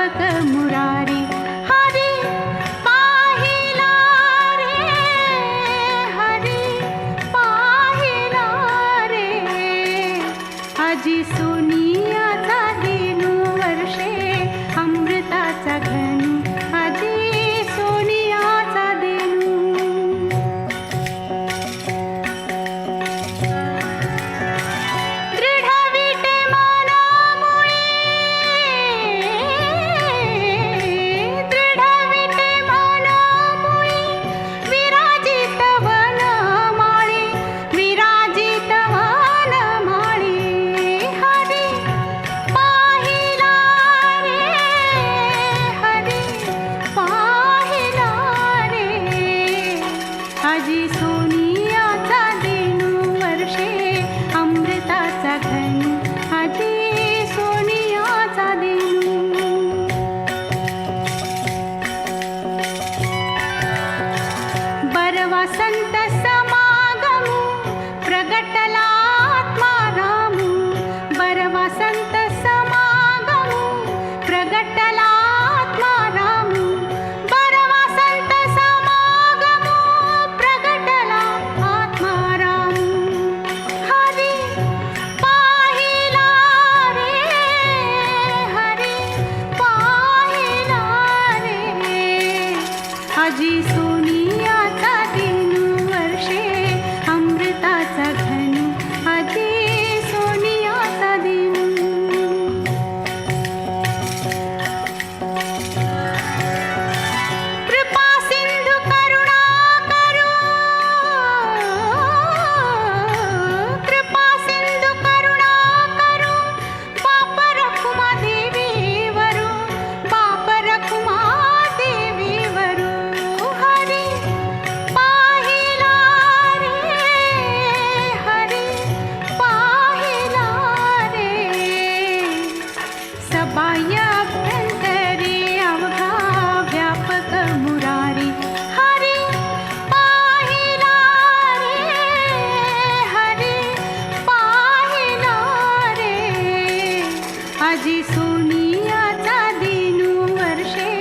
धावक मुरारी हरी पाहिला रे हरी रे अजी सु माझी सोनियाचा दिनू वर्षे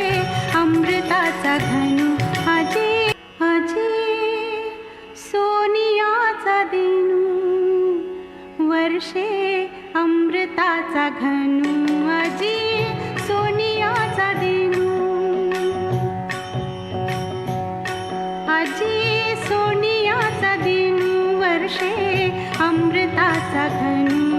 अमृताचा घनु आजी आजी सोनियाचा दिनू वर्षे अमृताचा घनु आजी सोनियाचा दिनू आजी सोनियाचा दिनू वर्षे अमृताचा घनू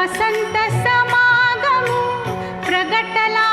వాసంత సమాగము ప్రగటలా